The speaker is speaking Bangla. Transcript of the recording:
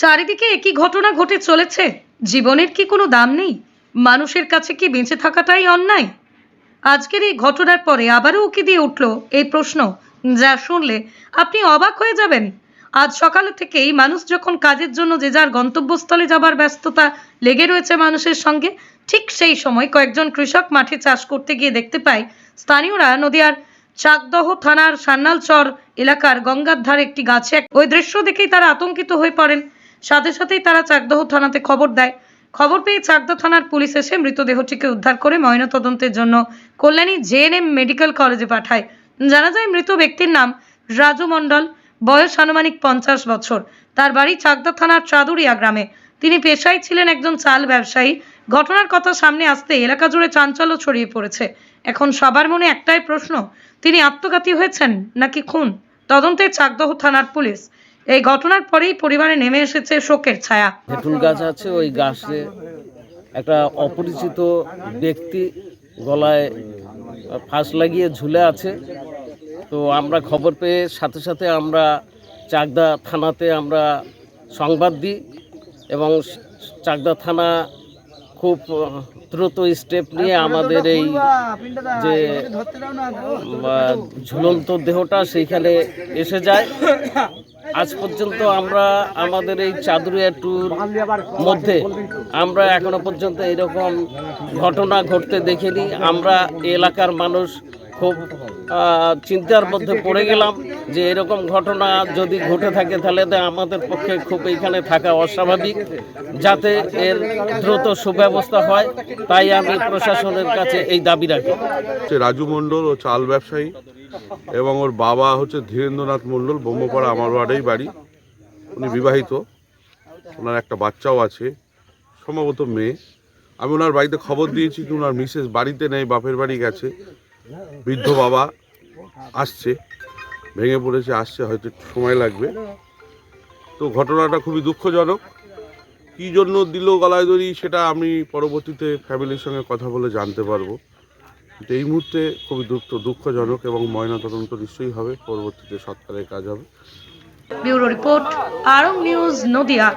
চারিদিকে একই ঘটনা ঘটে চলেছে। জীবনের কি কোনো দাম নেই? মানুষের কাছে কি বেঁচে থাকাটাই অন্যায়? আজকের এই ঘটনার পরে আবারও উকি দিয়ে উঠল এই প্রশ্ন, যা শুনলে আপনি অবাক হয়ে যাবেন। আজ সকাল থেকেই মানুষ যখন কাজের জন্য যে যার গন্তব্যস্থলে যাবার ব্যস্ততা লেগে রয়েছে মানুষের সঙ্গে, ঠিক সেই সময় কয়েকজন কৃষক মাঠে চাষ করতে গিয়ে দেখতে পায়, স্থানীয়রা নদিয়ার চাকদহ থানার সান্নালচর এলাকার গঙ্গার ধারে একটি গাছে ওই দৃশ্য দেখেই তারা আতঙ্কিত হয়ে পড়েন। সাথে সাথেই তারা চাকদহ থানাতে খবর দেয়। খবর পেয়ে চাকদা থানার পুলিশ এসে মৃতদেহটিকে উদ্ধার করে ময়নাতদন্তের জন্য কল্যাণী জেএনএম মেডিকেল কলেজে পাঠায়। জানা যায় মৃত ব্যক্তির নাম রাজু মণ্ডল, বয়স আনুমানিক পঞ্চাশ বছর। তার বাড়ি চাকদা থানার চাদুরিয়া গ্রামে। তিনি পেশায় ছিলেন একজন চাল ব্যবসায়ী। ঘটনার কথা সামনে আসতে এলাকা জুড়ে চাঞ্চল্য ছড়িয়ে পড়েছে। এখন সবার মনে একটাই প্রশ্ন, তিনি আত্মঘাতী হয়েছেন নাকি খুন? তদন্তে চাকদহ থানার পুলিশ এই ঘটনার পরেই পরিবারে নেমে এসেছে শোকের ছায়া। তেঁতুল গাছ আছে, ওই গাছে একটা অপরিচিত ব্যক্তি গলায় ফাঁস লাগিয়ে ঝুলে আছে। তো আমরা খবর পেয়ে সাথে সাথে আমরা চাকদা থানাতে আমরা সংবাদ দিই এবং চাকদা থানা খুব দ্রুত স্টেপ নিয়ে আমাদের এই যে ঝুলন্ত দেহটা সেইখানে এসে যায়। আজ পর্যন্ত আমরা আমাদের এই চাদুরিয়া ট্যুর মধ্যে আমরা এখনও পর্যন্ত এরকম ঘটনা ঘটতে দেখিনি। আমরা এলাকার মানুষ খুব চিন্তার মধ্যে পড়ে গেলাম যে এরকম ঘটনা যদি ঘটে থাকে তাহলে তো আমাদের পক্ষে খুব এইখানে থাকা অস্বাভাবিক, যাতে এর দ্রুত সুব্যবস্থা হয়। তাই আমি প্রশাসনের কাছে এই দাবি রাখি। রাজু মণ্ডল ও চাল ব্যবসায়ী এবং ওর বাবা হচ্ছে ধীরেন্দ্রনাথ মণ্ডল, ব্রহ্মপাড়া আমার বাড়িই বাড়ি। উনি বিবাহিত। ওনার একটা বাচ্চাও আছে, সম্ভবত মেয়ে। আমি ওনার বাড়িতে খবর দিয়েছি কি ওনার মিসেস বাড়িতে নেই, বাপের বাড়ি গেছে। বৃদ্ধ বাবা আসছে, ভেঙে পড়েছে, আসছে, হয়তো একটু সময় লাগবে। তো ঘটনাটা খুবই দুঃখজনক। কী জন্য দিল গলায় দড়ি সেটা আমি পরবর্তীতে ফ্যামিলির সঙ্গে কথা বলে জানতে পারব। কিন্তু এই মুহূর্তে খুবই দুঃখ, দুঃখজনক এবং ময়নাতদন্ত নিশ্চয়ই হবে, পরবর্তীতে সৎকারের কাজ হবে। Bureau report news, Nadia.